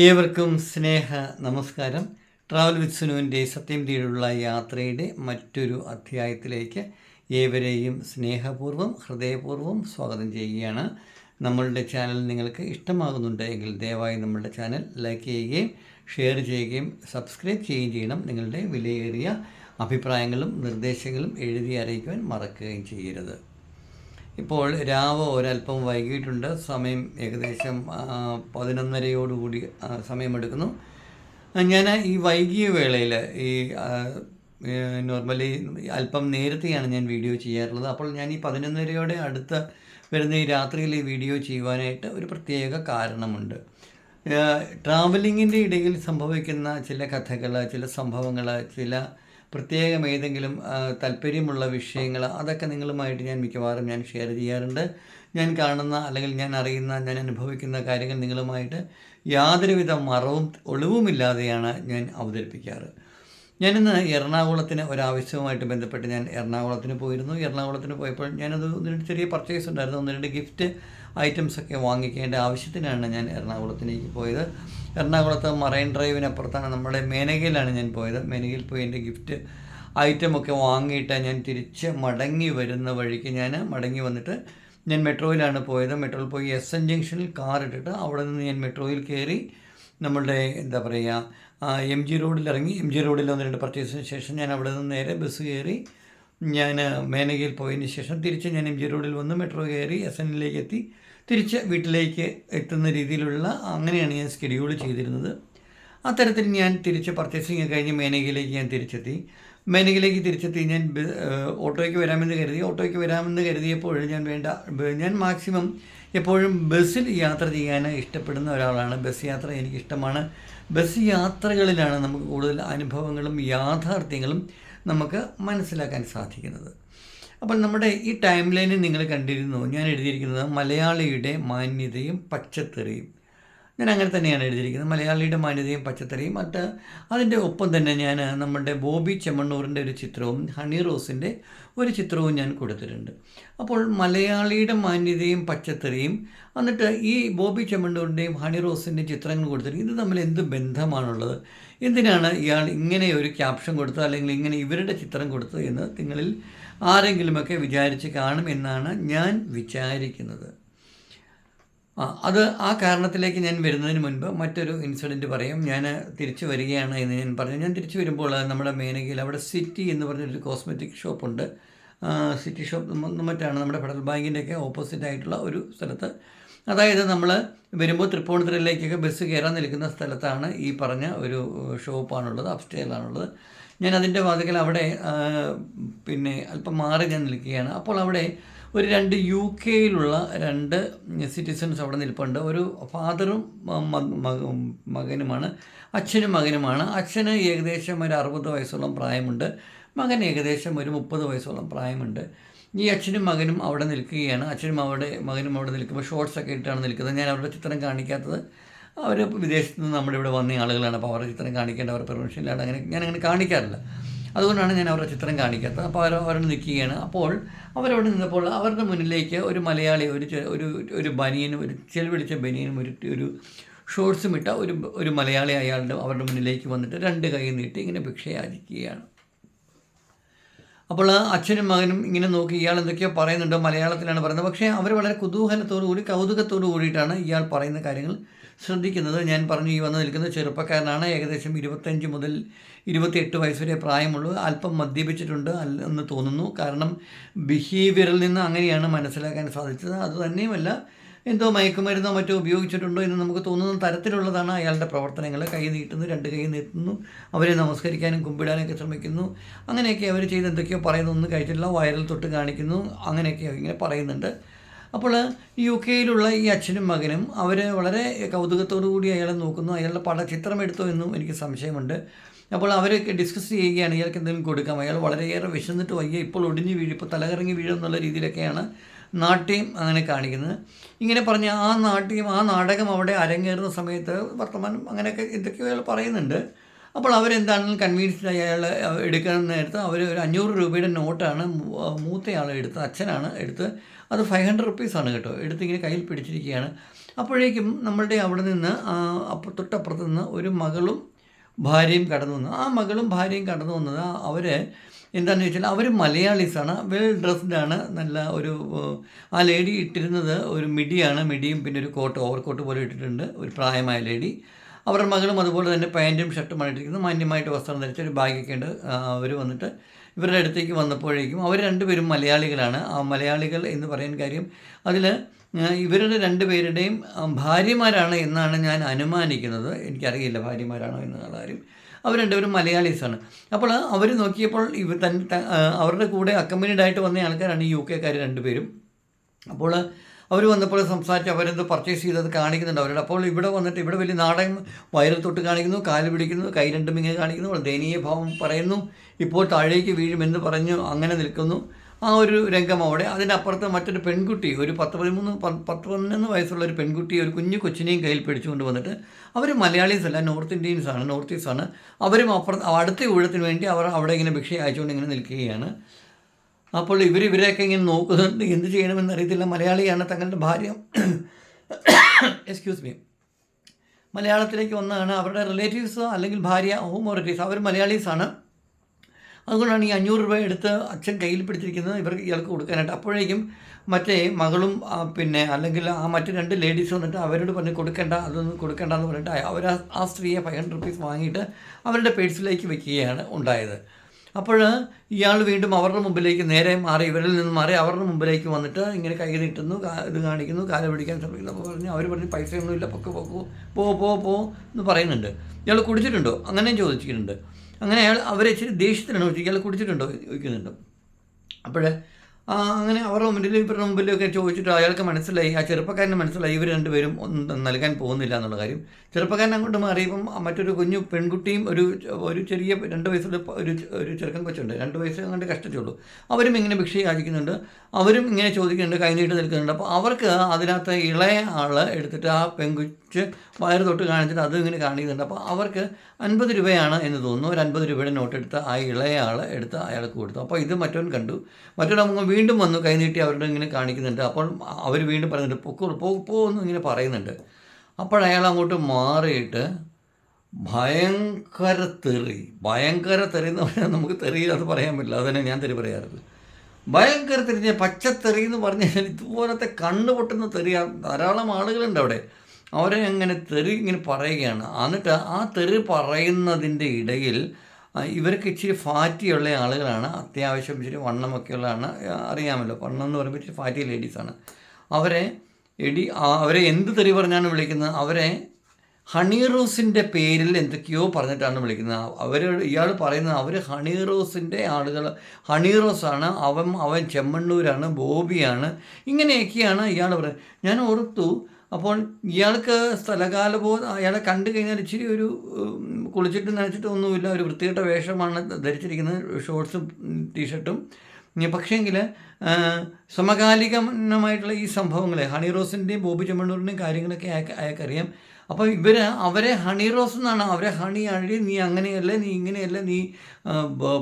ഏവർക്കും സ്നേഹ നമസ്കാരം. Travel with സുനുവിന്റെ സത്യം തീരുള്ള യാത്രയുടെ മറ്റൊരു അധ്യായത്തിലേക്ക് ഏവരെയും സ്നേഹപൂർവം ഹൃദയപൂർവം സ്വാഗതം ചെയ്യുകയാണ്. നമ്മളുടെ ചാനൽ നിങ്ങൾക്ക് ഇഷ്ടമാകുന്നുണ്ട് എങ്കിൽ ദയവായി നമ്മളുടെ ചാനൽ ലൈക്ക് ചെയ്യുകയും ഷെയർ ചെയ്യുകയും സബ്സ്ക്രൈബ് ചെയ്യുകയും ചെയ്യണം. നിങ്ങളുടെ വിലയേറിയ അഭിപ്രായങ്ങളും നിർദ്ദേശങ്ങളും എഴുതി അറിയിക്കുവാൻ മറക്കുകയും ചെയ്യരുത്. ഇപ്പോൾ രാവ് ഒരല്പം വൈകിയിട്ടുണ്ട്. സമയം ഏകദേശം പതിനൊന്നരയോടുകൂടി സമയമെടുക്കുന്നു. ഞാൻ ഈ വൈകിയ വേളയിൽ ഈ നോർമലി അല്പം നേരത്തെയാണ് ഞാൻ വീഡിയോ ചെയ്യാറുള്ളത്. അപ്പോൾ ഞാൻ ഈ പതിനൊന്നരയോടെ അടുത്ത് വരുന്ന ഈ രാത്രിയിൽ ഈ വീഡിയോ ചെയ്യുവാനായിട്ട് ഒരു പ്രത്യേക കാരണമുണ്ട്. ട്രാവലിങ്ങിന്റെ ഇടയിൽ സംഭവിക്കുന്ന ചില കഥകൾ ചില സംഭവങ്ങൾ ചില പ്രത്യേകം ഏതെങ്കിലും താല്പര്യമുള്ള വിഷയങ്ങൾ അതൊക്കെ നിങ്ങളുമായിട്ട് ഞാൻ മിക്കവാറും ഞാൻ ഷെയർ ചെയ്യാറുണ്ട്. ഞാൻ കാണുന്ന അല്ലെങ്കിൽ ഞാൻ അറിയുന്ന ഞാൻ അനുഭവിക്കുന്ന കാര്യങ്ങൾ നിങ്ങളുമായിട്ട് യാതൊരുവിധ മറവും ഒളിവുമില്ലാതെയാണ് ഞാൻ അവതരിപ്പിക്കാറ്. ഞാനിന്ന് എറണാകുളത്തിന് ഒരാവശ്യവുമായിട്ട് ബന്ധപ്പെട്ട് ഞാൻ എറണാകുളത്തിന് പോയിരുന്നു. എറണാകുളത്തിന് പോയപ്പോൾ ഞാനത് ഒന്ന് രണ്ട് ചെറിയ പർച്ചേസ് ഉണ്ടായിരുന്നു. ഒന്ന് രണ്ട് ഗിഫ്റ്റ് ഐറ്റംസൊക്കെ വാങ്ങിക്കേണ്ട ആവശ്യത്തിനാണ് ഞാൻ എറണാകുളത്തിലേക്ക് പോയത്. എറണാകുളത്ത് മറൈൻ ഡ്രൈവിനപ്പുറത്താണ്. നമ്മുടെ മേനകയിലാണ് ഞാൻ പോയത്. മേനകയിൽ പോയി എന്റെ ഗിഫ്റ്റ് ഐറ്റമൊക്കെ വാങ്ങിയിട്ട് ഞാൻ തിരിച്ച് മടങ്ങി വരുന്ന വഴിക്ക് ഞാൻ മടങ്ങി വന്നിട്ട് ഞാൻ മെട്രോയിലാണ് പോയത്. മെട്രോയിൽ പോയി എസ് എൻ ജംഗ്ഷനിൽ കാർ ഇട്ടിട്ട് അവിടെ നിന്ന് ഞാൻ മെട്രോയിൽ കയറി നമ്മളുടെ എന്താ പറയുക എം ജി റോഡിൽ ഇറങ്ങി എം ജി റോഡിൽ ഒന്ന് രണ്ട് പർച്ചേസിന് ശേഷം ഞാൻ അവിടെ നിന്ന് നേരെ ബസ് കയറി ഞാൻ മേനകയിൽ പോയതിന് ശേഷം തിരിച്ച് ഞാൻ എം ജി റോഡിൽ വന്ന് മെട്രോ കയറി എസ് എന്നിലേക്ക് എത്തി. തിരിച്ച് വീട്ടിലേക്ക് എത്തുന്ന രീതിയിലുള്ള അങ്ങനെയാണ് ഞാൻ സ്കെഡ്യൂൾ ചെയ്തിരുന്നത്. അത്തരത്തിൽ ഞാൻ തിരിച്ച് പർച്ചേസിങ് കഴിഞ്ഞ് മേനകയിലേക്ക് ഞാൻ തിരിച്ചെത്തി. മേനകയിലേക്ക് തിരിച്ചെത്തി ഞാൻ ഓട്ടോയ്ക്ക് വരാമെന്ന് കരുതി. ഓട്ടോയ്ക്ക് വരാമെന്ന് കരുതിയപ്പോൾ ഞാൻ വേണ്ട ഞാൻ മാക്സിമം എപ്പോഴും ബസ്സിൽ യാത്ര ചെയ്യാൻ ഇഷ്ടപ്പെടുന്ന ഒരാളാണ്. ബസ് യാത്ര എനിക്കിഷ്ടമാണ് ബസ് യാത്രകളിലാണ് നമുക്ക് കൂടുതൽ അനുഭവങ്ങളും യാഥാർത്ഥ്യങ്ങളും നമുക്ക് മനസ്സിലാക്കാൻ സാധിക്കുന്നത്. അപ്പോൾ നമ്മുടെ ഈ ടൈം ലൈനിൽ നിങ്ങൾ കണ്ടിരുന്നു? ഞാൻ എഴുതിയിരിക്കുന്നത് മലയാളിയുടെ മാന്യതയും പച്ചത്തെറിയും. ഞാൻ അങ്ങനെ തന്നെയാണ് എഴുതിയിരിക്കുന്നത്. മലയാളിയുടെ മാന്യതയും പച്ചത്തറിയും. മറ്റ് അതിന്റെ ഒപ്പം തന്നെ ഞാൻ നമ്മുടെ ബോബി ചെമ്മണ്ണൂറിന്റെ ഒരു ചിത്രവും ഹണി റോസിന്റെ ഒരു ചിത്രവും ഞാൻ കൊടുത്തിട്ടുണ്ട്. അപ്പോൾ മലയാളിയുടെ മാന്യതയും പച്ചത്തറിയും എന്നിട്ട് ഈ ബോബി ചെമ്മണ്ണൂറിന്റെയും ഹണി റോസിന്റെയും ചിത്രങ്ങൾ കൊടുത്തിട്ടുണ്ട് ഇത് തമ്മിൽ എന്ത് ബന്ധമാണുള്ളത്? എന്തിനാണ് ഇയാൾ ഇങ്ങനെ ഒരു ക്യാപ്ഷൻ കൊടുത്തത്? അല്ലെങ്കിൽ ഇങ്ങനെ ഇവരുടെ ചിത്രം കൊടുത്തത് എന്ന് നിങ്ങളിൽ ആരെങ്കിലുമൊക്കെ വിചാരിച്ച് കാണും എന്നാണ് ഞാൻ വിചാരിക്കുന്നത്. അത് ആ കാരണത്തിലേക്ക് ഞാൻ വരുന്നതിന് മുൻപ് മറ്റൊരു ഇൻസിഡന്റ് പറയും. ഞാൻ തിരിച്ചു വരികയാണ് എന്ന് ഞാൻ പറഞ്ഞു. ഞാൻ തിരിച്ചു വരുമ്പോൾ നമ്മുടെ മേനകയിൽ അവിടെ സിറ്റി എന്ന് പറഞ്ഞൊരു കോസ്മെറ്റിക് ഷോപ്പുണ്ട് സിറ്റി ഷോപ്പ് മറ്റാണ് നമ്മുടെ ഫെഡറൽ ബാങ്കിന്റെയൊക്കെ ഓപ്പോസിറ്റ് ആയിട്ടുള്ള ഒരു സ്ഥലത്ത് അതായത് നമ്മൾ വരുമ്പോൾ തൃപ്പൂണിത്തുറയിലേക്കൊക്കെ ബസ് കയറാൻ നിൽക്കുന്ന സ്ഥലത്താണ് ഈ പറഞ്ഞ ഒരു ഷോപ്പാണുള്ളത് അപ്സ്റ്റേലാണുള്ളത്. ഞാൻ അതിന്റെ വാതിക്കൽ അവിടെ പിന്നെ അല്പം മാറി ഞാൻ നിൽക്കുകയാണ്. അപ്പോൾ അവിടെ ഒരു രണ്ട് യു കെയിലുള്ള രണ്ട് സിറ്റിസൺസ് അവിടെ നിൽപ്പുണ്ട്. ഒരു ഫാദറും മകനുമാണ് അച്ഛനും മകനുമാണ്. അച്ഛന് ഏകദേശം ഒരു അറുപത് വയസ്സോളം പ്രായമുണ്ട്. മകൻ ഏകദേശം ഒരു മുപ്പത് വയസ്സോളം പ്രായമുണ്ട്. ഈ അച്ഛനും മകനും അവിടെ നിൽക്കുകയാണ്. അച്ഛനും അവിടെ മകനും അവിടെ നിൽക്കുമ്പോൾ ഷോർട്സ് ഒക്കെ ഇട്ടാണ് നിൽക്കുന്നത്. ഞാൻ അവരുടെ ചിത്രം കാണിക്കാത്തത് അവർ വിദേശത്ത് നിന്ന് നമ്മുടെ ഇവിടെ വന്ന ആളുകളാണ്. അപ്പോൾ അവരുടെ ചിത്രം കാണിക്കേണ്ട അവരുടെ പെർമിഷൻ ഇല്ലാണ്ട് അങ്ങനെ ഞാൻ അങ്ങനെ കാണിക്കാറില്ല. അതുകൊണ്ടാണ് ഞാൻ അവരുടെ ചിത്രം കാണിക്കാത്തത്. അപ്പോൾ അവർ അവിടെ നിൽക്കുകയാണ്. അപ്പോൾ അവരവിടെ നിന്നപ്പോൾ അവരുടെ മുന്നിലേക്ക് ഒരു മലയാളി ഒരു ഒരു ഒരു ബനിയനും ഒരു ചെലവിടിച്ച ബനിയനും ഒരു ഒരു ഷോർട്സും ഇട്ട ഒരു ഒരു മലയാളി അയാളുടെ അവരുടെ മുന്നിലേക്ക് വന്നിട്ട് രണ്ട് കൈ നീട്ടി ഇങ്ങനെ ഭിക്ഷയാചിക്കുകയാണ്. അപ്പോൾ അച്ഛനും മകനും ഇങ്ങനെ നോക്കി ഇയാൾ എന്തൊക്കെയോ പറയുന്നുണ്ട് മലയാളത്തിലാണ് പറയുന്നത്. പക്ഷേ അവർ വളരെ കുതൂഹലത്തോടു കൂടി കൗതുകത്തോടു കൂടിയിട്ടാണ് ഇയാൾ പറയുന്ന കാര്യങ്ങൾ ശ്രദ്ധിക്കുന്നത്. ഞാൻ പറഞ്ഞു ഈ വന്ന് നിൽക്കുന്ന ചെറുപ്പക്കാരനാണ് ഏകദേശം ഇരുപത്തഞ്ച് മുതൽ ഇരുപത്തിയെട്ട് വയസ്സ് വരെ പ്രായമുള്ളൂ അല്പം മദ്യപിച്ചിട്ടുണ്ട് എന്ന് തോന്നുന്നു. കാരണം ബിഹേവിയറിൽ നിന്ന് അങ്ങനെയാണ് മനസ്സിലാക്കാൻ സാധിച്ചത്. അത് തന്നെയുമല്ല എന്തോ മയക്കുമരുന്നോ മറ്റോ ഉപയോഗിച്ചിട്ടുണ്ടോ എന്ന് നമുക്ക് തോന്നുന്ന തരത്തിലുള്ളതാണ് അയാളുടെ പ്രവർത്തനങ്ങൾ. കൈ നീട്ടുന്നു രണ്ട് കൈ നീട്ടുന്നു അവരെ നമസ്കരിക്കാനും കുമ്പിടാനൊക്കെ ശ്രമിക്കുന്നു. അങ്ങനെയൊക്കെ അവർ ചെയ്ത് എന്തൊക്കെയോ പറയുന്ന ഒന്നും കഴിച്ചിട്ടില്ല വയറിൽ തൊട്ട് കാണിക്കുന്നു അങ്ങനെയൊക്കെ ഇങ്ങനെ പറയുന്നുണ്ട്. അപ്പോൾ യു കെയിലുള്ള ഈ അച്ഛനും മകനും അവർ വളരെ കൗതുകത്തോടു കൂടി അയാളെ നോക്കുന്നു അയാളുടെ പട ചിത്രമെടുത്തോ എന്നും എനിക്ക് സംശയമുണ്ട്. അപ്പോൾ അവരൊക്കെ ഡിസ്കസ് ചെയ്യുകയാണ് ഇയാൾക്ക് എന്തെങ്കിലും കൊടുക്കാം. അയാൾ വളരെയേറെ വിശന്നിട്ട് വയ്യ ഇപ്പോൾ ഒടിഞ്ഞു വീഴും ഇപ്പോൾ തലകറങ്ങി വീഴും എന്നുള്ള രീതിയിലൊക്കെയാണ് നാട്യം അങ്ങനെ കാണിക്കുന്നത്. ഇങ്ങനെ പറഞ്ഞ ആ നാട്യം ആ നാടകം അവിടെ അരങ്ങേറുന്ന സമയത്ത് വർത്തമാനം അങ്ങനെയൊക്കെ അയാൾ പറയുന്നുണ്ട്. അപ്പോൾ അവരെന്താണെങ്കിലും കൺവീൻസ്ഡ് അയാൾ എടുക്കാൻ നേരത്ത് അവർ ഒരു അഞ്ഞൂറ് രൂപയുടെ നോട്ടാണ് മൂത്തയാൾ എടുത്ത് അച്ഛനാണ് എടുത്ത് അത് ഫൈവ് ഹൺഡ്രഡ് റുപ്പീസാണ് കേട്ടോ. എടുത്ത് ഇങ്ങനെ കയ്യിൽ പിടിച്ചിരിക്കുകയാണ്. അപ്പോഴേക്കും നമ്മളുടെ അവിടെ നിന്ന് തൊട്ടപ്പുറത്ത് നിന്ന് ഒരു മകളും ഭാര്യയും കടന്നു വന്നു. ആ മകളും ഭാര്യയും കടന്നു വന്നത് അവർ എന്താണെന്ന് വെച്ചാൽ അവർ മലയാളീസാണ്. വെൽ ഡ്രസ്ഡ് ആണ് നല്ല ഒരു ആ ലേഡി ഇട്ടിരുന്നത് ഒരു മിഡിയാണ് മിഡിയും പിന്നെ ഒരു കോട്ട് ഓവർ കോട്ട് പോലെ ഇട്ടിട്ടുണ്ട്. ഒരു പ്രായമായ ലേഡി. അവരുടെ മകളും അതുപോലെ തന്നെ പാന്റും ഷർട്ടുമാണ് ഇട്ടിരിക്കുന്നത്. മാന്യമായിട്ട് വസ്ത്രം ധരിച്ച ഒരു ബാഗൊക്കെ ഉണ്ട്. അവർ വന്നിട്ട് ഇവരുടെ അടുത്തേക്ക് വന്നപ്പോഴേക്കും അവർ രണ്ടുപേരും മലയാളികളാണ്. ആ മലയാളികൾ എന്ന് പറയാൻ കാര്യം അതിൽ ഇവരുടെ രണ്ടുപേരുടെയും ഭാര്യമാരാണ് എന്നാണ് ഞാൻ അനുമാനിക്കുന്നത്. എനിക്കറിയില്ല ഭാര്യമാരാണോ എന്നുള്ള കാര്യം. അവർ രണ്ടുപേരും മലയാളീസാണ്. അപ്പോൾ അവർ നോക്കിയപ്പോൾ ഇവർ തൻ അവരുടെ കൂടെ അക്കമ്പനീഡ് ആയിട്ട് വന്ന ആൾക്കാരാണ് യു കെക്കാർ രണ്ടുപേരും. അപ്പോൾ അവർ വന്നപ്പോൾ സംസാരിച്ച് അവരെന്ത് പർച്ചേസ് ചെയ്തത് കാണിക്കുന്നുണ്ട് അവരോട്. അപ്പോൾ ഇവിടെ വന്നിട്ട് ഇവിടെ വലിയ നാടകം വയറിൽ തൊട്ട് കാണിക്കുന്നു കാൽ പിടിക്കുന്നു കൈ രണ്ടും ഇങ്ങനെ കാണിക്കുന്നു. ദയനീയ ഭാവം പറയുന്നു. ഇപ്പോൾ താഴേക്ക് വീഴുമെന്ന് പറഞ്ഞു അങ്ങനെ നിൽക്കുന്നു. ആ ഒരു രംഗം അവിടെ. അതിനപ്പുറത്ത് മറ്റൊരു പെൺകുട്ടി ഒരു പത്ത് പതിമൂന്ന് പത്ത് പതിനൊന്ന് വയസ്സുള്ള ഒരു പെൺകുട്ടി ഒരു കുഞ്ഞു കൊച്ചിനെയും കയ്യിൽ പിടിച്ചുകൊണ്ട് വന്നിട്ട് അവർ മലയാളീസ് അല്ല നോർത്ത് ഇന്ത്യൻസ് ആണ് നോർത്ത് ഈസ്റ്റ് ആണ് അവരും അപ്പുറത്ത് അടുത്ത ഊഴത്തിന് വേണ്ടി അവർ അവിടെ ഇങ്ങനെ ഭിക്ഷ അയച്ചുകൊണ്ട് ഇങ്ങനെ നിൽക്കുകയാണ്. അപ്പോൾ ഇവർ ഇവരെയൊക്കെ ഇങ്ങനെ നോക്കുന്നുണ്ട്. എന്ത് ചെയ്യണമെന്ന് അറിയത്തില്ല. മലയാളിയാണ് തങ്ങളുടെ ഭാര്യ. എക്സ്ക്യൂസ് മീ മലയാളത്തിലേക്ക് വന്നതാണ്. അവരുടെ റിലേറ്റീവ്സോ അല്ലെങ്കിൽ ഭാര്യ ഹോം റിലേറ്റീവ്സ് അവർ മലയാളീസാണ്. അതുകൊണ്ടാണ് ഈ അഞ്ഞൂറ് രൂപ എടുത്ത് അച്ഛൻ കയ്യിൽ പിടിച്ചിരിക്കുന്നത് ഇവർക്ക് ഇയാൾക്ക് കൊടുക്കാനായിട്ട്. അപ്പോഴേക്കും മറ്റേ മകളും പിന്നെ അല്ലെങ്കിൽ ആ മറ്റു രണ്ട് ലേഡീസ് വന്നിട്ട് അവരോട് പറഞ്ഞ് കൊടുക്കേണ്ട അതൊന്നും കൊടുക്കേണ്ട എന്ന് പറഞ്ഞിട്ട് അവർ ആ- സ്ത്രീയെ ഫൈവ് ഹൺഡ്രഡ് റുപ്പീസ് വാങ്ങിയിട്ട് അവരുടെ പേഴ്സിലേക്ക് വെക്കുകയാണ് ഉണ്ടായത്. അപ്പോൾ ഇയാൾ വീണ്ടും അവരുടെ മുമ്പിലേക്ക് നേരെ മാറി ഇവരിൽ നിന്ന് മാറി അവരുടെ മുമ്പിലേക്ക് വന്നിട്ട് ഇങ്ങനെ കൈ നീട്ടുന്നു ഇത് കാണിക്കുന്നു കാല പിടിക്കാൻ ശ്രമിക്കുന്നു അപ്പോൾ പറഞ്ഞു അവർ പറഞ്ഞു പൈസയൊന്നുമില്ല പൊക്കെ പൊക്കോ പോ പോ പോ എന്ന് പറയുന്നുണ്ട്. ഇയാൾ കുടിച്ചിട്ടുണ്ടോ? അങ്ങനെയും ചോദിച്ചിട്ടുണ്ട്. അങ്ങനെ അയാൾ അവരെ ഇച്ചിരി ദേഷ്യത്തിലാണ് ചോദിക്കുക ഇയാൾ കുടിച്ചിട്ടുണ്ടോ ചോദിക്കുന്നുണ്ട്. അപ്പോൾ അങ്ങനെ അവരുടെ മുമ്പിൽ ഇവരുടെ മുമ്പിലൊക്കെ ചോദിച്ചിട്ട് അയാൾക്ക് മനസ്സിലായി. ആ ചെറുപ്പക്കാരന് മനസ്സിലായി. ഇവർ രണ്ടുപേരും ഒന്നും നൽകാൻ പോകുന്നില്ല എന്നുള്ള കാര്യം. ചെറുപ്പക്കാരൻ അങ്ങോട്ട് മാറിയപ്പം മറ്റൊരു കുഞ്ഞു പെൺകുട്ടിയും ഒരു ഒരു ചെറിയ രണ്ട് വയസ്സുള്ള ഒരു ഒരു ചെറുക്കൻ കൊച്ചുണ്ട്. രണ്ട് വയസ്സ് അങ്ങോട്ട് കഷ്ടിച്ചുള്ളൂ. അവരും ഇങ്ങനെ ഭിക്ഷ യാചിക്കുന്നുണ്ട് അവരും ഇങ്ങനെ ചോദിക്കുന്നുണ്ട് കൈനീട്ട് നിൽക്കുന്നുണ്ട്. അപ്പോൾ അവർക്ക് അതിനകത്ത് ഇളയ ആൾ എടുത്തിട്ട് ആ പെൺകുച്ച് വയറ് തൊട്ട് കാണിച്ചിട്ട് അത് ഇങ്ങനെ കാണിക്കുന്നുണ്ട്. അപ്പോൾ അവർക്ക് അൻപത് രൂപയാണ് എന്ന് തോന്നുന്നു. ഒരു അൻപത് രൂപയുടെ നോട്ട് എടുത്ത് ആ ഇളയ ആൾ എടുത്ത് അയാൾക്ക് കൊടുത്തു. അപ്പോൾ ഇത് മറ്റവൻ കണ്ടു. അങ്ങ് വീണ്ടും വന്നു കൈനീട്ടി അവരുടെ ഇങ്ങനെ കാണിക്കുന്നുണ്ട്. അപ്പോൾ അവർ വീണ്ടും പറയുന്നുണ്ട് പൊക്കു പോ പോ എന്ന് ഇങ്ങനെ പറയുന്നുണ്ട്. അപ്പോൾ അയാൾ അങ്ങോട്ട് മാറിയിട്ട് ഭയങ്കര തെറി ഭയങ്കര തെറി എന്ന് പറഞ്ഞാൽ നമുക്ക് തെറി അത് പറയാൻ പറ്റില്ല. അതന്നെ ഞാൻ തെറി പറയാറുള്ളത് ഭയങ്കര തെറി പച്ചത്തെറി എന്ന് പറഞ്ഞു കഴിഞ്ഞാൽ ഇതുപോലത്തെ കണ്ണ് പൊട്ടുന്ന തെറി ധാരാളം ആളുകളുണ്ട് അവിടെ. അവരെ അങ്ങനെ തെറി ഇങ്ങനെ പറയുകയാണ്. എന്നിട്ട് ആ തെറി പറയുന്നതിന്റെ ഇടയിൽ ഇവർക്ക് ഇച്ചിരി ഫാറ്റിയുള്ള ആളുകളാണ്. അത്യാവശ്യം ഇച്ചിരി വണ്ണമൊക്കെയുള്ളതാണ്. അറിയാമല്ലോ. വണ്ണം എന്ന് പറയുമ്പോൾ ഇച്ചിരി ഫാറ്റി ലേഡീസാണ്. അവരെ എടി അവരെ എന്ത് തെറി പറഞ്ഞാണ് വിളിക്കുന്നത്? അവരെ ഹണി റോസിന്റെ പേരിൽ എന്തൊക്കെയോ പറഞ്ഞിട്ടാണ് വിളിക്കുന്നത്. അവർ ഇയാൾ പറയുന്നത് അവർ ഹണി റോസിന്റെ ആളുകൾ ഹണി റോസാണ് അവൻ അവൻ ചെമ്മണ്ണൂരാണ് ബോബിയാണ് ഇങ്ങനെയൊക്കെയാണ് ഇയാൾ പറയുന്നത്. ഞാൻ ഓർത്തു അപ്പോൾ ഇയാൾക്ക് സ്ഥലകാലബോധം അയാളെ കണ്ടു കഴിഞ്ഞാൽ ഇച്ചിരി ഒരു കുളിച്ചിട്ട് നനച്ചിട്ട് ഒന്നുമില്ല. ഒരു വൃത്തികെട്ട വേഷമാണ് ധരിച്ചിരിക്കുന്നത്. ഷോർട്സും ടീഷർട്ടും. പക്ഷേങ്കിൽ സമകാലികമായിട്ടുള്ള ഈ സംഭവങ്ങൾ ഹണി റോസിന്റെയും ബോബി ചെമ്മണ്ണൂരിന്റെയും കാര്യങ്ങളൊക്കെ അയാൾക്ക് അയാൾക്കറിയാം. അപ്പോൾ ഇവർ അവരെ ഹണി റോസ് എന്നാണ്. അവരെ ഹണി അഴി നീ അങ്ങനെയല്ല നീ ഇങ്ങനെയല്ല നീ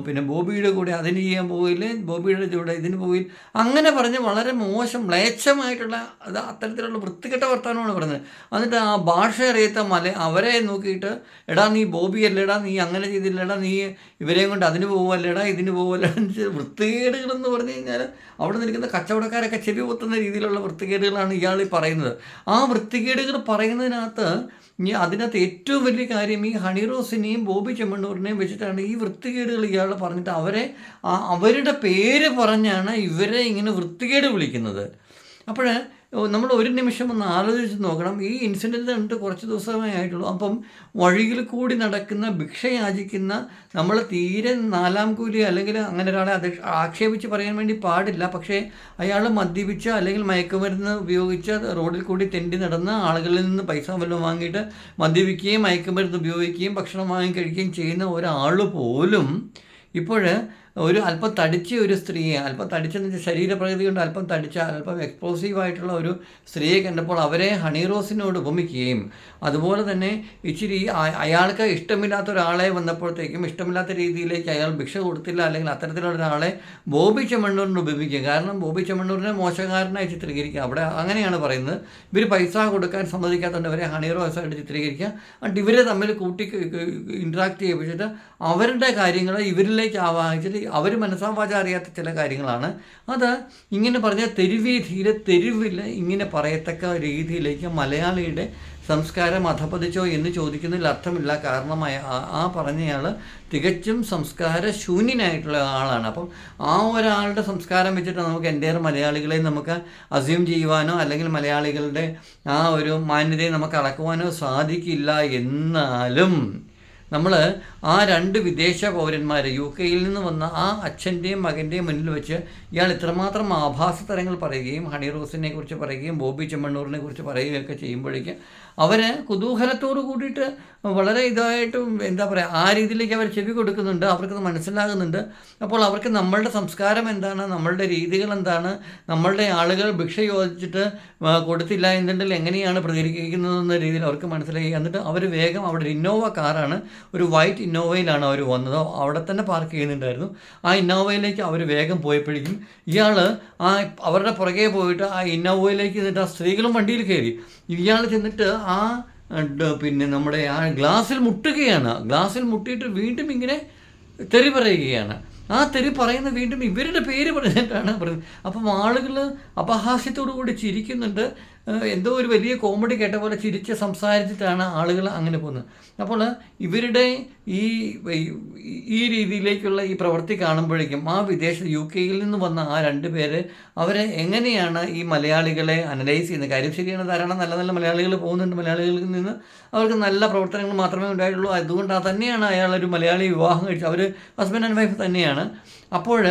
പിന്നെ ബോബിയുടെ കൂടെ അതിന് ചെയ്യാൻ പോകില്ല ബോബിയുടെ കൂടെ ഇതിന് പോവില്ല അങ്ങനെ പറഞ്ഞ് വളരെ മോശം മ്ലേച്ഛമായിട്ടുള്ള അത് അത്തരത്തിലുള്ള വൃത്തികെട്ട വർത്തമാനമാണ് പറഞ്ഞത്. എന്നിട്ട് ആ ഭാഷ അറിയാത്ത മല അവരെ നോക്കിയിട്ട് എടാ നീ ബോബി അല്ലടാ നീ അങ്ങനെ ചെയ്തില്ലടാ നീ ഇവരെയും കൊണ്ട് അതിന് പോവല്ലടാ ഇതിന് പോവല്ലടാ വൃത്തികേടുകളെന്ന് പറഞ്ഞു കഴിഞ്ഞാൽ അവിടെ നിൽക്കുന്ന കച്ചവടക്കാരൊക്കെ ചെവി പൊത്തുന്ന രീതിയിലുള്ള വൃത്തികേടുകളാണ് ഇയാൾ പറയുന്നത്. ആ വൃത്തികേടുകൾ പറയുന്നതിനകത്ത് ഇനി അതിനകത്ത് ഏറ്റവും വലിയ കാര്യം ഈ ഹണി റോസിനെയും ബോബി ചെമ്മണ്ണൂരിനെയും വെച്ചിട്ടാണ് ഈ വൃത്തികേടുകൾ ഇയാൾ പറഞ്ഞിട്ട് അവരെ അവരുടെ പേര് പറഞ്ഞാണ് ഇവരെ ഇങ്ങനെ വൃത്തികേട് വിളിക്കുന്നത്. അപ്പോൾ നമ്മൾ ഒരു നിമിഷം ഒന്ന് ആലോചിച്ച് നോക്കണം. ഈ ഇൻസിഡന്റ് കണ്ടിട്ട് കുറച്ച് ദിവസമേ ആയിട്ടുള്ളൂ. അപ്പം വഴിയിൽ കൂടി നടക്കുന്ന ഭിക്ഷ യാചിക്കുന്ന നമ്മൾ തീരെ നാലാം കൂലി അല്ലെങ്കിൽ അങ്ങനെ ഒരാളെ ആക്ഷേപിച്ച് പറയാൻ വേണ്ടി പാടില്ല. പക്ഷേ അയാൾ മദ്യപിച്ച അല്ലെങ്കിൽ മയക്കുമരുന്ന് ഉപയോഗിച്ച റോഡിൽ കൂടി തെണ്ടി നടന്ന ആളുകളിൽ നിന്ന് പൈസ വല്ലതും വാങ്ങിയിട്ട് മദ്യപിക്കുകയും മയക്കുമരുന്ന് ഉപയോഗിക്കുകയും ഭക്ഷണം വാങ്ങി കഴിക്കുകയും ചെയ്യുന്ന ഒരാൾ പോലും ഇപ്പോൾ ഒരു അല്പം തടിച്ച ഒരു സ്ത്രീയെ അല്പം വെച്ചാൽ ശരീരപ്രകൃതി കൊണ്ട് അല്പം തടിച്ച അല്പം എക്സ്പ്ലോസീവ് ആയിട്ടുള്ള ഒരു സ്ത്രീയെ കണ്ടപ്പോൾ അവരെ ഹണി റോസിനോട് ഉപമിക്കുകയും അതുപോലെ തന്നെ ഇച്ചിരി അയാൾക്ക് ഇഷ്ടമില്ലാത്ത ഒരാളെ വന്നപ്പോഴത്തേക്കും ഇഷ്ടമില്ലാത്ത രീതിയിലേക്ക് അയാൾ ഭിക്ഷ കൊടുത്തില്ല അല്ലെങ്കിൽ അത്തരത്തിലുള്ള ഒരാളെ ബോബി ചെമ്മണ്ണൂരിന് ഉപമിക്കുക കാരണം ബോബി ചെമ്മണ്ണൂരിനെ മോശക്കാരനായി ചിത്രീകരിക്കുക അവിടെ അങ്ങനെയാണ് പറയുന്നത്. ഇവർ പൈസ കൊടുക്കാൻ സമ്മതിക്കാത്തതുകൊണ്ട് അവരെ ഹണി റോസായിട്ട് ചിത്രീകരിക്കുക. എന്നിട്ട് ഇവരെ തമ്മിൽ കൂട്ടി ഇൻട്രാക്ട് ചെയ്യിപ്പിച്ചിട്ട് അവരുടെ കാര്യങ്ങൾ ഇവരിലേക്ക് ആവാഹിച്ചിട്ട് അവർ മനസ്സാവാച അറിയാത്ത ചില കാര്യങ്ങളാണ്. അത് ഇങ്ങനെ പറഞ്ഞ തെരുവീതിയിൽ തെരുവിൽ ഇങ്ങനെ പറയത്തക്ക രീതിയിലേക്ക് മലയാളിയുടെ സംസ്കാരം അധപതിച്ചോ എന്ന് ചോദിക്കുന്നതിൽ അർത്ഥമില്ല. കാരണമായ ആ- ആ പറഞ്ഞയാൾ തികച്ചും സംസ്കാര ശൂന്യനായിട്ടുള്ള ആളാണ്. അപ്പം ആ ഒരാളുടെ സംസ്കാരം വെച്ചിട്ട് നമുക്ക് എന്റെ മലയാളികളെ നമുക്ക് അസ്യൂം ചെയ്യുവാനോ അല്ലെങ്കിൽ മലയാളികളുടെ ആ ഒരു മാന്യതയെ നമുക്ക് അളക്കുവാനോ സാധിക്കില്ല എന്നാലും നമ്മൾ ആ രണ്ട് വിദേശ പൗരന്മാർ യു കെയിൽ നിന്ന് വന്ന ആ അച്ഛന്റെയും മകന്റെയും മുന്നിൽ വെച്ച് ഇയാൾ ഇത്രമാത്രം ആഭാസ തരങ്ങൾ പറയുകയും ഹണി റോസിനെ കുറിച്ച് പറയുകയും ബോബി ചെമ്മണ്ണൂറിനെ കുറിച്ച് പറയുകയൊക്കെ ചെയ്യുമ്പോഴേക്ക് അവർ കുതൂഹലത്തോട് കൂടിയിട്ട് വളരെ ഇതായിട്ട് എന്താ പറയുക ആ രീതിയിലേക്ക് അവർ ചെവി കൊടുക്കുന്നുണ്ട് അവർക്കത് മനസ്സിലാകുന്നുണ്ട്. അപ്പോൾ അവർക്ക് നമ്മളുടെ സംസ്കാരം എന്താണ് നമ്മളുടെ രീതികൾ എന്താണ് നമ്മളുടെ ആളുകൾ ഭിക്ഷ ചോദിച്ചിട്ട് ആ, കൊടുത്തില്ല എന്നുണ്ടെങ്കിൽ എങ്ങനെയാണ് പ്രതികരിക്കുന്നതെന്ന രീതിയിൽ അവർക്ക് മനസ്സിലായി. എന്നിട്ട് അവർ വേഗം അവിടെ ഇന്നോവ കാറാണ് ഒരു വൈറ്റ് ഇന്നോവയിലാണ് അവർ വന്നത്. അവിടെ തന്നെ പാർക്ക് ചെയ്യുന്നുണ്ടായിരുന്നു. ആ ഇന്നോവയിലേക്ക് അവർ വേഗം പോയപ്പോഴേക്കും ഇയാൾ ആ അവരുടെ പുറകെ പോയിട്ട് ആ ഇന്നോവയിലേക്ക് എന്നിട്ട് ആ സ്ത്രീകളും വണ്ടിയിൽ കയറി. ഇയാൾ ചെന്നിട്ട് ആ പിന്നെ നമ്മുടെ ആ ഗ്ലാസ്സിൽ മുട്ടുകയാണ്. ഗ്ലാസ്സിൽ മുട്ടിയിട്ട് വീണ്ടും ഇങ്ങനെ തെറി പറയുകയാണ്. ആ തെറി പറയുന്ന വീണ്ടും ഇവരുടെ പേര് പറഞ്ഞിട്ടാണ് പറയുന്നത് അപ്പം ആളുകൾ അപഹാസ്യത്തോടു കൂടി ചിരിക്കുന്നുണ്ട്. എന്തോ ഒരു വലിയ കോമഡി കേട്ട പോലെ ചിരിച്ച് സംസാരിച്ചിട്ടാണ് ആളുകൾ അങ്ങനെ പോകുന്നത്. അപ്പോൾ ഇവരുടെ ഈ ഈ- രീതിയിലേക്കുള്ള ഈ പ്രവൃത്തി കാണുമ്പോഴേക്കും ആ വിദേശ യു കെയിൽ നിന്ന് വന്ന ആ രണ്ട് പേര് അവരെ എങ്ങനെയാണ് ഈ മലയാളികളെ അനലൈസ് ചെയ്യുന്നത്? കാര്യം ശരിയാണ് ധാരാളം നല്ല നല്ല മലയാളികൾ പോകുന്നുണ്ട്. മലയാളികളിൽ നിന്ന് അവർക്ക് നല്ല പ്രവർത്തനങ്ങൾ മാത്രമേ ഉണ്ടായിട്ടുള്ളൂ. അതുകൊണ്ട് തന്നെയാണ് അയാൾ ഒരു മലയാളി വിവാഹം കഴിച്ചത്. അവർ ഹസ്ബൻഡ് ആൻഡ് വൈഫ് തന്നെയാണ്. അപ്പോൾ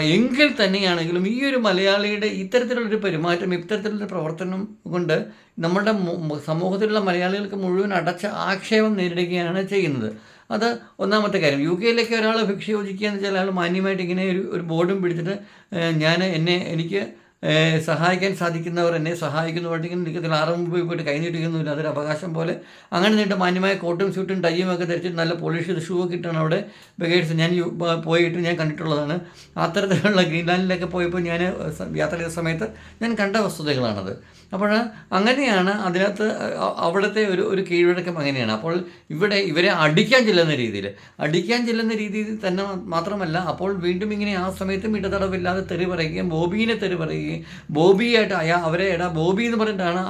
എങ്കിൽ തന്നെയാണെങ്കിലും ഈ ഒരു മലയാളിയുടെ ഇത്തരത്തിലുള്ളൊരു പെരുമാറ്റം ഇത്തരത്തിലുള്ളൊരു പ്രവർത്തനം കൊണ്ട് നമ്മുടെ സമൂഹത്തിലുള്ള മലയാളികൾക്ക് മുഴുവൻ അടച്ച ആക്ഷേപം നേരിടുകയാണ് ചെയ്യുന്നത്. അത് ഒന്നാമത്തെ കാര്യം. യു കെയിലേക്ക് ഒരാൾ ഭിക്ഷ യോജിക്കുക എന്ന് വെച്ചാൽ അയാൾ മാന്യമായിട്ട് ഇങ്ങനെ ഒരു ഒരു ബോർഡും പിടിച്ചിട്ട് ഞാൻ എന്നെ എനിക്ക് സഹായിക്കാൻ സാധിക്കുന്നവർ എന്നെ സഹായിക്കുന്നു. നിൽക്കത്തില്ല. ആറ് മുമ്പ് പോയിട്ട് കൈനീട്ടിക്കുന്നില്ല അതൊരു അവകാശം പോലെ അങ്ങനെ നിന്നിട്ട് മാന്യമായ കോട്ടും സ്യൂട്ടും ടൈയും ഒക്കെ ധരിച്ചിട്ട് നല്ല പോളിഷ് ഷൂ ഒക്കെ ഇട്ടാണ് അവിടെ ബഗേഴ്സ് ഞാൻ പോയിട്ട് ഞാൻ കണ്ടിട്ടുള്ളതാണ്. അത്തരത്തിലുള്ള ഗ്രീൻലാൻഡിലൊക്കെ പോയപ്പോൾ ഞാൻ യാത്ര ചെയ്ത സമയത്ത് ഞാൻ കണ്ട വസ്തുതകളാണത്. അപ്പോൾ അങ്ങനെയാണ് അതിനകത്ത് അവിടുത്തെ ഒരു ഒരു കീഴ്വഴക്കം അങ്ങനെയാണ്. അപ്പോൾ ഇവിടെ ഇവരെ അടിക്കാൻ ചെല്ലുന്ന രീതിയിൽ അടിക്കാൻ ചെല്ലുന്ന രീതിയിൽ തന്നെ മാത്രമല്ല അപ്പോൾ വീണ്ടും ഇങ്ങനെ ആ സമയത്തും ഇടതടവില്ലാതെ തെറി പറയുകയും ബോബീനെ തെറി പറയുകയും ബോബിയായിട്ട് അയാ അവരെ എടാ ബോബി എന്ന് പറഞ്ഞിട്ടാണ്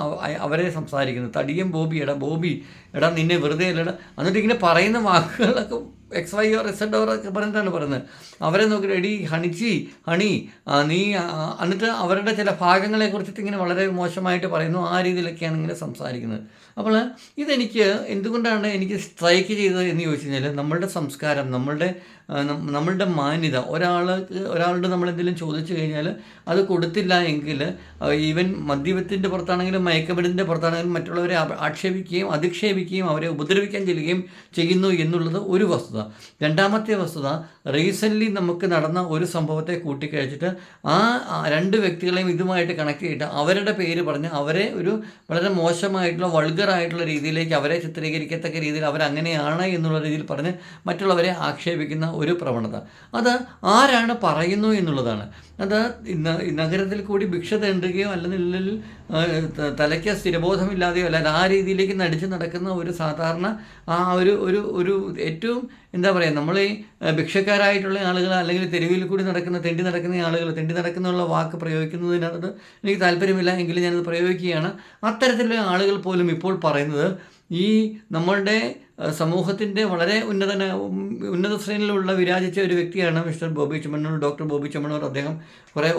അവരെ സംസാരിക്കുന്നത്. തടിയും ബോബി എടാ ബോബി എടാ നിന്നെ വെറുതെ അല്ലടാ. എന്നിട്ട് ഇങ്ങനെ പറയുന്ന വാക്കുകളൊക്കെ X Y or S ed or ഒക്കെ പറഞ്ഞിട്ടാണ് പറയുന്നത്. അവരെ നോക്കിയിട്ട് എടി ഹണിച്ചി ഹണി നീ എന്നിട്ട് അവരുടെ ചില ഭാഗങ്ങളെ കുറിച്ചിട്ട് ഇങ്ങനെ വളരെ മോശമായിട്ട് പറയുന്നു. ആ രീതിയിലൊക്കെയാണ് ഇങ്ങനെ സംസാരിക്കുന്നത്. അപ്പോൾ ഇതെനിക്ക് എന്തുകൊണ്ടാണ് എനിക്ക് സ്ട്രൈക്ക് ചെയ്തത് എന്ന് ചോദിച്ചു കഴിഞ്ഞാൽ നമ്മളുടെ സംസ്കാരം നമ്മളുടെ നമ്മളുടെ മാന്യത. ഒരാൾക്ക് ഒരാളുടെ നമ്മളെന്തെങ്കിലും ചോദിച്ചു കഴിഞ്ഞാൽ അത് കൊടുത്തില്ല എങ്കിൽ ഈവൻ മദ്യപത്തിന്റെ പുറത്താണെങ്കിലും മയക്കമരുന്നിന്റെ പുറത്താണെങ്കിലും മറ്റുള്ളവരെ ആക്ഷേപിക്കുകയും അധിക്ഷേപിക്കുകയും അവരെ ഉപദ്രവിക്കാൻ ചെല്ലുകയും ചെയ്യുന്നു എന്നുള്ളത് ഒരു വസ്തുത. രണ്ടാമത്തെ വസ്തുത റീസെന്റ്ലി നമുക്ക് നടന്ന ഒരു സംഭവത്തെ കൂട്ടിക്കഴിച്ചിട്ട് ആ രണ്ട് വ്യക്തികളെയും ഇതുമായിട്ട് കണക്ട് ചെയ്തിട്ട് അവരുടെ പേര് പറഞ്ഞ് അവരെ ഒരു വളരെ മോശമായിട്ടുള്ള വൾഗറായിട്ടുള്ള രീതിയിലേക്ക് അവരെ ചിത്രീകരിക്കത്തക്ക രീതിയിൽ അവരങ്ങനെയാണ് എന്നുള്ള രീതിയിൽ പറഞ്ഞ് മറ്റുള്ളവരെ ആക്ഷേപിക്കുന്ന ഒരു പ്രവണത. അത് ആരാണ് പറയുന്നു എന്നുള്ളതാണ്. അത് നഗരത്തിൽ കൂടി ഭിക്ഷ തേണ്ടുകയോ ത- തലയ്ക്ക് സ്ഥിരബോധമില്ലാതെയോ അല്ലാതെ ആ രീതിയിലേക്ക് നടിച്ച് നടക്കുന്ന ഒരു സാധാരണ ആ ഒരു ഒരു ഒരു ഏറ്റവും എന്താ പറയുക നമ്മൾ ഈ ഭിക്ഷക്കാരായിട്ടുള്ള ആളുകൾ അല്ലെങ്കിൽ തെരുവിൽ കൂടി നടക്കുന്ന തെണ്ടി നടക്കുന്ന ആളുകൾ തെണ്ടി നടക്കുന്നുള്ള വാക്ക് പ്രയോഗിക്കുന്നതിനകത്ത് എനിക്ക് താല്പര്യമില്ല എങ്കിലും ഞാനത് പ്രയോഗിക്കുകയാണ്. അത്തരത്തിലുള്ള ആളുകൾ പോലും ഇപ്പോൾ പറയുന്നത് ഈ നമ്മളുടെ സമൂഹത്തിന്റെ വളരെ ഉന്നത ഉന്നത ശ്രേണിയിലുള്ള വിരാജിച്ച ഒരു വ്യക്തിയാണ് mister Bobby Chemmanur doctor Bobby Chemmanur അദ്ദേഹം കുറേ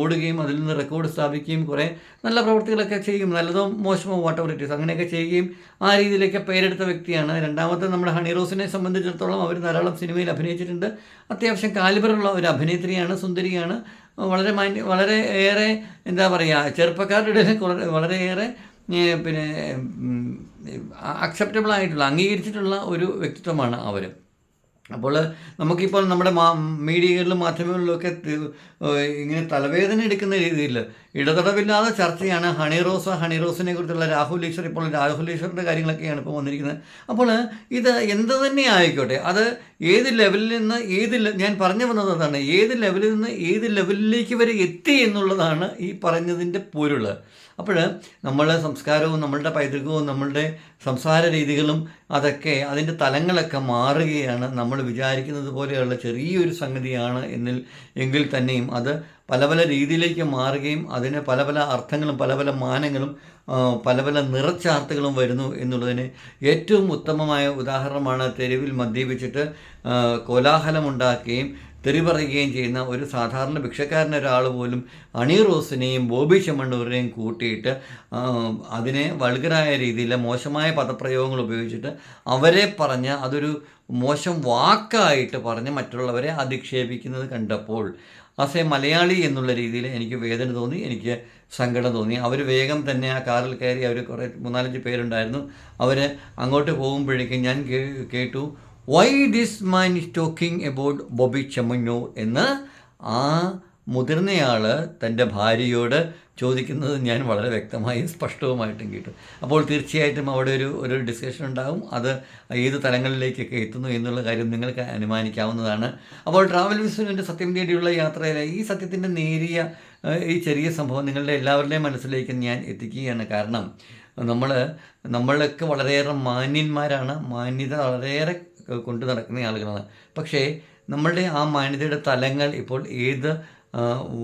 ഓടുകയും അതിൽ നിന്ന് റെക്കോർഡ് സ്ഥാപിക്കുകയും കുറേ നല്ല പ്രവർത്തികളൊക്കെ ചെയ്യും. നല്ലതോ മോശമോ വാട്ടവർ ഇറ്റ് അങ്ങനെയൊക്കെ ചെയ്യുകയും ആ രീതിയിലേക്ക് പേരെടുത്ത വ്യക്തിയാണ്. രണ്ടാമത്തെ നമ്മുടെ ഹണി റോസിനെ സംബന്ധിച്ചിടത്തോളം അവർ ധാരാളം സിനിമയിൽ അഭിനയിച്ചിട്ടുണ്ട്. അത്യാവശ്യം കാലിബറുള്ള ഒരു അഭിനേത്രിയാണ് സുന്ദരിയാണ്. വളരെ മാന്യ വളരെ ഏറെ എന്താ പറയുക ചെറുപ്പക്കാരുടെ ഇടയിൽ വളരെ വളരെയേറെ പിന്നെ അക്സെപ്റ്റബിൾ ആയിട്ടുള്ള അംഗീകരിച്ചിട്ടുള്ള ഒരു വ്യക്തിത്വമാണ് അവർ അപ്പോൾ നമുക്കിപ്പോൾ നമ്മുടെ മാ മീഡിയകളിലും മാധ്യമങ്ങളിലും ഒക്കെ ഇങ്ങനെ തലവേദന എടുക്കുന്ന രീതിയിൽ ഇടതടവില്ലാതെ ചർച്ചയാണ് ഹണി റോസ് ഹണി റോസിനെ കുറിച്ചുള്ള രാഹുൽ ഈശ്വർ ഇപ്പോൾ രാഹുൽ ഈശ്വറിന്റെ കാര്യങ്ങളൊക്കെയാണ് ഇപ്പോൾ വന്നിരിക്കുന്നത്. അപ്പോൾ ഇത് എന്ത് തന്നെ ആയിക്കോട്ടെ അത് ഏത് ലെവലിൽ നിന്ന് ഏത് ഞാൻ പറഞ്ഞു വന്നത് അതാണ് ഏത് ലെവലിൽ നിന്ന് ഏത് ലെവലിലേക്ക് വരെ എത്തി എന്നുള്ളതാണ് ഈ പറഞ്ഞതിന്റെ പൊരുൾ അപ്പോൾ നമ്മളുടെ സംസ്കാരവും നമ്മളുടെ പൈതൃകവും നമ്മളുടെ സംസാര രീതികളും അതൊക്കെ അതിന്റെ തലങ്ങളൊക്കെ മാറുകയാണ് നമ്മൾ വിചാരിക്കുന്നത് പോലെയുള്ള ചെറിയൊരു സംഗതിയാണ് എന്നിൽ എങ്കിൽ തന്നെയും അത് പല പല രീതിയിലേക്ക് മാറുകയും അതിന് പല പല അർത്ഥങ്ങളും പല പല മാനങ്ങളും പല പല നിറച്ചാർത്തുകളും വരുന്നു എന്നുള്ളതിന് ഏറ്റവും ഉത്തമമായ ഉദാഹരണമാണ് തെരുവിൽ മദ്യപിച്ചിട്ട് കോലാഹലമുണ്ടാക്കുകയും തെറി പറയുകയും ചെയ്യുന്ന ഒരു സാധാരണ ഭിക്ഷക്കാരൻ ഒരാൾ പോലും അണി റോസിനെയും ബോബി ചെമ്മണ്ണൂരിനെയും കൂട്ടിയിട്ട് അതിനെ വൾഗറായ രീതിയിൽ മോശമായ പദപ്രയോഗങ്ങൾ ഉപയോഗിച്ചിട്ട് അവരെ പറഞ്ഞ് അതൊരു മോശം വാക്കായിട്ട് പറഞ്ഞ് മറ്റുള്ളവരെ അധിക്ഷേപിക്കുന്നത് കണ്ടപ്പോൾ ആസ് എ മലയാളി എന്നുള്ള രീതിയിൽ എനിക്ക് വേദന തോന്നി എനിക്ക് സങ്കടം തോന്നി. അവർ വേഗം തന്നെ ആ കാറിൽ കയറി അവർ കുറേ മൂന്നാലഞ്ച് പേരുണ്ടായിരുന്നു. അവർ അങ്ങോട്ട് പോകുമ്പോഴേക്കും ഞാൻ കേട്ടു why this man is talking about Bobby Chemmanur എന്ന് ആ മുതിർന്നയാൾ തന്റെ ഭാര്യയോട് ചോദിക്കുന്നത് ഞാൻ വളരെ വ്യക്തമായി സ്പഷ്ടവുമായിട്ടും കേട്ടു. അപ്പോൾ തീർച്ചയായിട്ടും അവിടെ ഒരു ഒരു ഡിസ്കഷൻ ഉണ്ടാകും അത് ഏത് തലങ്ങളിലേക്കൊക്കെ എത്തുന്നു എന്നുള്ള കാര്യം നിങ്ങൾക്ക് അനുമാനിക്കാവുന്നതാണ്. അപ്പോൾ ട്രാവൽ വിസുവിന്റെ സത്യം തേടിയുള്ള യാത്രയിലെ ഈ സത്യത്തിന്റെ നേരിയ ഈ ചെറിയ സംഭവം നിങ്ങളുടെ എല്ലാവരുടെയും മനസ്സിലേക്ക് ഞാൻ എത്തിക്കുകയാണ്. കാരണം നമ്മൾ നമ്മളൊക്കെ വളരെയേറെ മാന്യന്മാരാണ്. മാന്യത വളരെയേറെ കൊണ്ടു നടക്കുന്ന ആളുകളാണ്. പക്ഷേ നമ്മളുടെ ആ മാന്യതയുടെ തലങ്ങൾ ഇപ്പോൾ ഏത്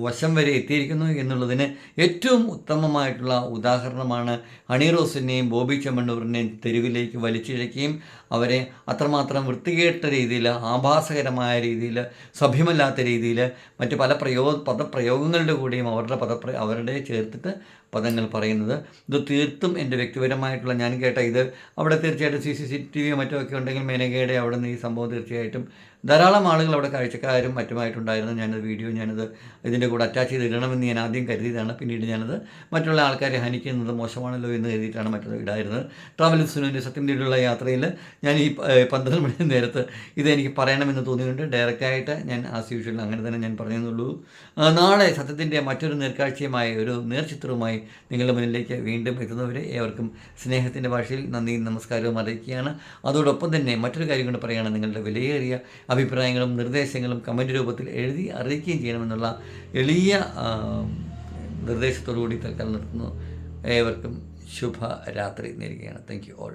വശം വരെ എത്തിയിരിക്കുന്നു എന്നുള്ളതിന് ഏറ്റവും ഉത്തമമായിട്ടുള്ള ഉദാഹരണമാണ് ഹണി റോസിനെയും ബോബി ചെമ്മണ്ണൂരിനെയും തെരുവിലേക്ക് വലിച്ചിഴക്കുകയും അവരെ അത്രമാത്രം വൃത്തികെട്ട രീതിയിൽ ആഭാസകരമായ രീതിയിൽ സഭ്യമല്ലാത്ത രീതിയിൽ മറ്റ് പല പ്രയോ പദപ്രയോഗങ്ങളുടെ കൂടെയും അവരുടെ പദപ്ര അവരുടെ ചേർത്തിട്ട് പദങ്ങൾ പറയുന്നത്. ഇത് തീർത്തും എന്റെ വ്യക്തിപരമായിട്ടുള്ള ഞാൻ കേട്ട ഇത് അവിടെ തീർച്ചയായിട്ടും സി സി സി ടി വിയോ മറ്റോ ഒക്കെ ഉണ്ടെങ്കിൽ മേനകയുടെ അവിടെ നിന്ന് ഈ സംഭവം തീർച്ചയായിട്ടും ധാരാളം ആളുകൾ അവിടെ കാഴ്ചക്കാരും മറ്റുമായിട്ടുണ്ടായിരുന്നു. ഞാനത് വീഡിയോ ഞാനത് ഇതിന്റെ കൂടെ അറ്റാച്ച് ചെയ്ത് ഇടണമെന്ന് ഞാൻ ആദ്യം കരുതിയതാണ്. പിന്നീട് ഞാനത് മറ്റുള്ള ആൾക്കാരെ ഹനിക്കുന്നത് മോശമാണല്ലോ എന്ന് കരുതിയിട്ടാണ് മറ്റത് ഇടായിരുന്നത്. ട്രാവൽ സുനുവിന്റെ സത്യം തേടിയുള്ള യാത്രയിൽ ഞാൻ ഈ പന്ത്രണ്ട് മണി നേരത്ത് ഇത് എനിക്ക് പറയണമെന്ന് തോന്നിയിട്ടുണ്ട്. ഡയറക്റ്റായിട്ട് ഞാൻ ആസ് യൂഷ്വൽ അങ്ങനെ തന്നെ ഞാൻ പറയുന്നുള്ളൂ നാളെ സത്യത്തിന്റെ മറ്റൊരു നേർക്കാഴ്ചയുമായ ഒരു നേർചിത്രവുമായി നിങ്ങളുടെ മുന്നിലേക്ക് വീണ്ടും എത്തുന്നവരെ ഏവർക്കും സ്നേഹത്തിന്റെ ഭാഷയിൽ നന്ദിയും നമസ്കാരവും അറിയിക്കുകയാണ്. അതോടൊപ്പം തന്നെ മറ്റൊരു കാര്യം കൊണ്ട് പറയുകയാണ്. നിങ്ങളുടെ വിലയേറിയ അഭിപ്രായങ്ങളും നിർദ്ദേശങ്ങളും കമന്റ് രൂപത്തിൽ എഴുതി അറിയിക്കുകയും ചെയ്യണമെന്നുള്ള എളിയ നിർദ്ദേശത്തോടു കൂടി തൽക്കാലം നിർത്തുന്നു. ഏവർക്കും ശുഭരാത്രി നേരുകയാണ്. Thank you all